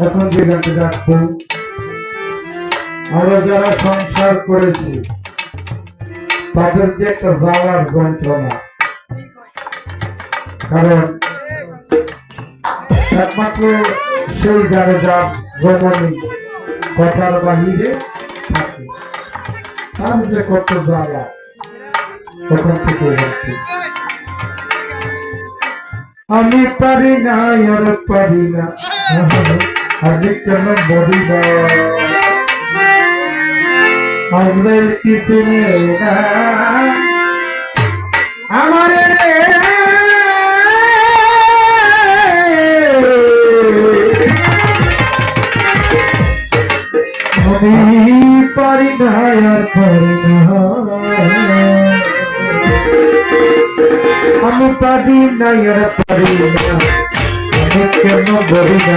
এখন যে গানটি ডাকবো আমরা যারা সংসার করেছি, তাদের যে একটা জ্বালার যন্ত্রণা। কারণ একমাত্র সেই যারা যা রমণী কথার বাহিরে থাকে। তার যে কত জ্বালা, ওখান থেকে যাচ্ছে আমি পারি না, আর পারি না। বলি না আমাদের কিছু নেই না আমার আমি পারি না আর পারি না। আমি পারি আর পারি না আমি কেন বলি না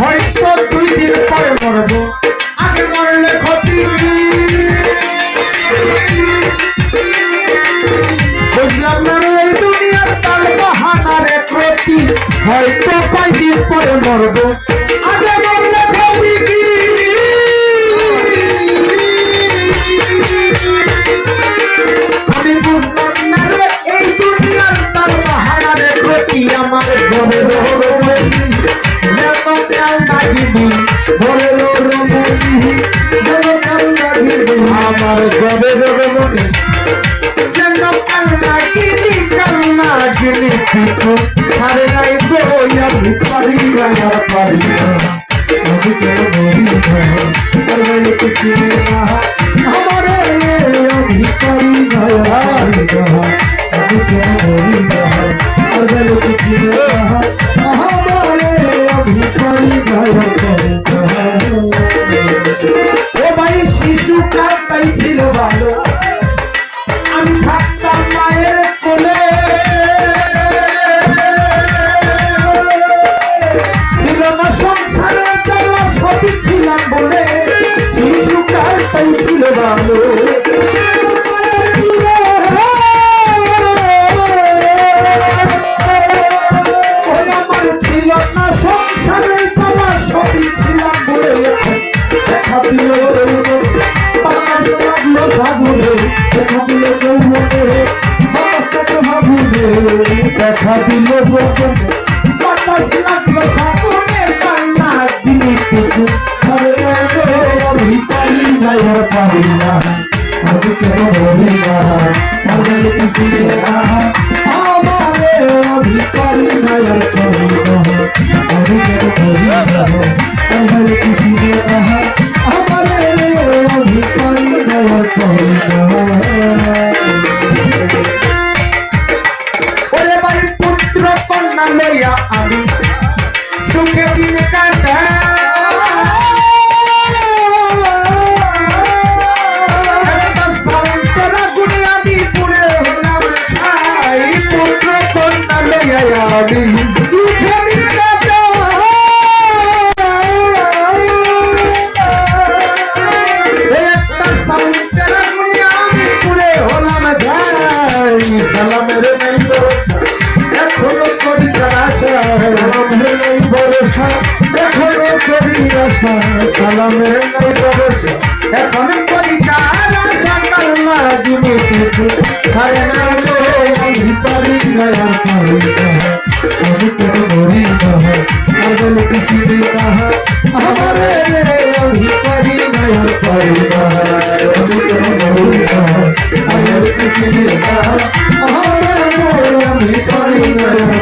ভাই হয়তো দিন পরে মরবো। আগে মরলে ক্ষতি। বুঝলাম না এই দুনিয়ার হয়তো কয়দিন পরে মরবো। আমার গবে গবে মনে যেন কান্না কিনি কান্না কিনি কিছু আরে নাই বই আমি পারি না আর পারি না। আমি কেন বলি না, আর বলে কিছু না। দেখা দিল যৌবনে বাতাস লাগল ভাবুরে কান্না দিলি কিছু আরে আমি পারি না আর পারি না আমি কেন বলি না আমি কিছু না আমারে আমি পারি না আর পারি না আমি কেন বলি না আমার কিছু না আমারে আমি পারি না আর পারি না সালামের নাই ভরসা এখনও করি আশা সালামের নাই ভরসা এখনও করি আশা সালামের নাই ভরসা এখনও করি আশা কাল্লা দিনে থেকে হারে না রই পারি না পারি না। আমি তো মরি না পাগল কিছু কাহা আমারে আমি পারি না পারি না। আমি তো মরি না পাগল কিছু কাহা Tony, Tony, Tony.